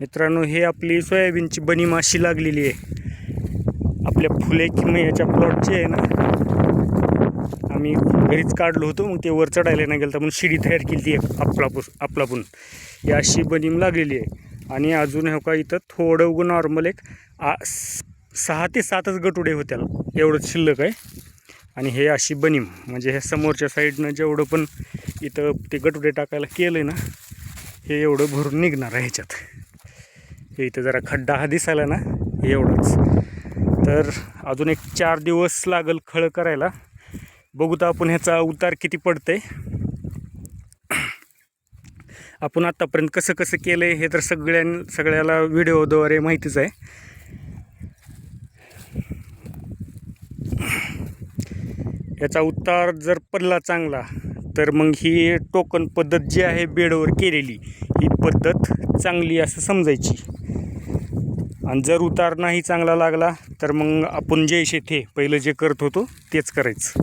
मित्रांनो हे आपली सोयाबीनची बनी माशी लागलेली आहे. आपल्या फुले किंवा याच्या प्लॉटची आहे ना. आम्ही घरीच काढलो होतो मग ते वर चढायला नाही गेलं तर म्हणून शिडी तयार केली ती आपलापूस आपलापून. ही अशी बनीम लागलेली आहे. आणि अजून हो का इथं थोडं उगं नॉर्मल एक आ सहा ते सातच गटुडे होत्या एवढंच शिल्लक आहे. आणि हे अशी बनीम म्हणजे हे समोरच्या साईडनं जेवढं पण इथं ते गटुडे टाकायला केलं आहे ना हे एवढं भरून निघणार आहे ह्याच्यात. इथं जरा खड्डा हा दिसायला ना एवढंच. तर अजून एक चार दिवस लागल खळ करायला. बघू तर आपण ह्याचा उतार किती पडते आपण आत्तापर्यंत कसं कसं केलं आहे हे तर सगळ्यां सगळ्याला व्हिडिओद्वारे माहितीच आहे. याचा उतार जर पडला चांगला तर मग ही टोकन पद्धत जी आहे बेडवर केलेली ही पद्धत चांगली असं समजायची. आणि जर उतार नाही चांगला लागला तर मग आपण जे शेते पहिलं जे करत होतो तेच करायचं.